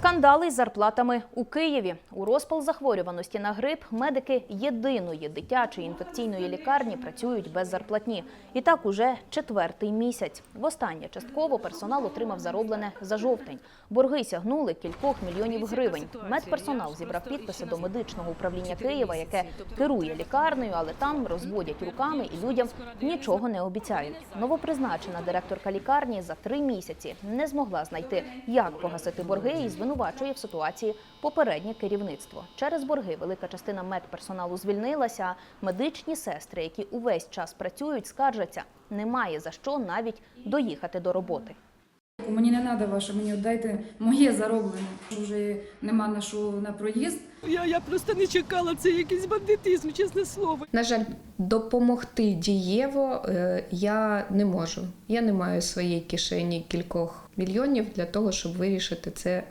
Скандали із зарплатами у Києві. У розпал захворюваності на грип медики єдиної дитячої інфекційної лікарні працюють без зарплатні. І так уже четвертий місяць. Востаннє частково персонал отримав зароблене за жовтень. Борги сягнули кількох мільйонів гривень. Медперсонал зібрав підписи до медичного управління Києва, яке керує лікарнею, але там розводять руками і людям нічого не обіцяють. Новопризначена директорка лікарні за три місяці не змогла знайти, як погасити борги, і звинувачує в ситуації попереднє керівництво. Через борги велика частина медперсоналу звільнилася. а Медичні сестри, які увесь час працюють, скаржаться, немає за що навіть доїхати до роботи. Мені не треба ваше, мені дайте моє зароблене. Вже нема на що на проїзд. Я, я просто не чекала, це якийсь бандитизм, чесне слово. На жаль, допомогти дієво е, я не можу. Я не маю в своїй кишені кількох мільйонів для того, щоб вирішити це